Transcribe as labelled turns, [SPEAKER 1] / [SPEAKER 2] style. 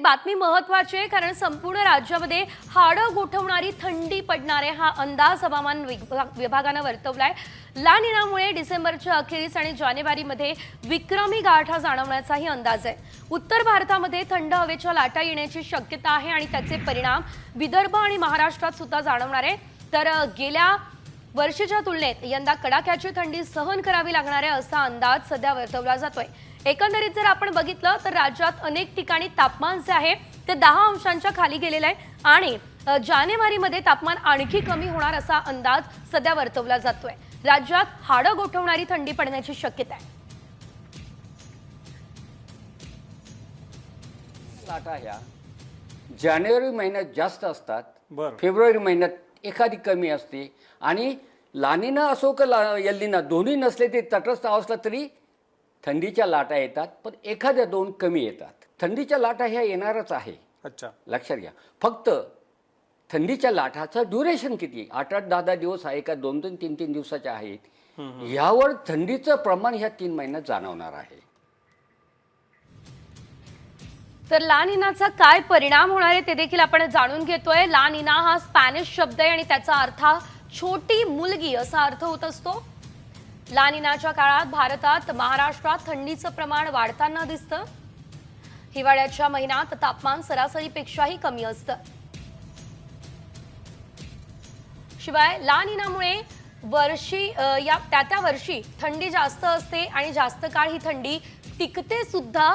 [SPEAKER 1] बातमी महत्वाची आहे कारण संपूर्ण राज्यामध्ये हाडं गोठवणारी थंडी पडणार आहे हा अंदाज हवामान विभाग- विभागानं वर्तवलाय. ला निनामुळे डिसेंबरच्या अखेरीस आणि जानेवारीमध्ये विक्रमी गारठा जाणवण्याचाही अंदाज आहे. उत्तर भारतामध्ये थंड हवेच्या लाटा येण्याची शक्यता आहे आणि त्याचे परिणाम विदर्भ आणि महाराष्ट्रात सुद्धा जाणवणार आहे. तर गेल्या वर्षीच्या तुलनेत यंदा कडाक्याची थंडी सहन करावी लागणार आहे असा अंदाज सध्या वर्तवला जातोय. एकंदरीत जर आपण बघितलं तर राज्यात अनेक ठिकाणी तापमान जे आहे ते दहा अंशांच्या खाली गेलेलं आहे आणि जानेवारीमध्ये तापमान आणखी कमी होणार असा अंदाज सध्या वर्तवला जातोय. राज्यात हाडं गोठवणारी थंडी पडण्याची शक्यता आहे.
[SPEAKER 2] लाटा ह्या. जानेवारी महिन्यात जास्त असतात
[SPEAKER 3] बरं.
[SPEAKER 2] फेब्रुवारी महिन्यात एखादी कमी असते. आणि लानीना असो का ला यल्लीना दोन्ही नसले ते तटस्थ असला तरी थंडीच्या लाटा येतात पण एखाद्या दोन कमी येतात. थंडीच्या लाटा ह्या येणारच आहे.
[SPEAKER 3] अच्छा.
[SPEAKER 2] लक्षात घ्या. फक्त थंडीच्या लाटाचं ड्युरेशन किती? आठ आठ दहा दहा दिवस आहे का? दोन दोन तीन तीन दिवसाच्या आहेत यावर थंडीचं प्रमाण ह्या तीन महिन्यात जाणवणार आहे.
[SPEAKER 1] तर ला निनाचा काय परिणाम होणार आहे ते देखील आपण जाणून घेतोय. ला निना हा स्पॅनिश शब्द आहे आणि त्याचा अर्थ हा छोटी मुलगी असा अर्थ होत असतो. ला निनाच्या काळात भारतात महाराष्ट्रात थंडीचं प्रमाण वाढताना दिसतं. हिवाळ्याच्या महिन्यात तापमान सरासरीपेक्षाही कमी असतं. शिवाय ला निनामुळे वर्षी या त्या त्या वर्षी थंडी जास्त असते आणि जास्त काळ ही थंडी टिकते सुद्धा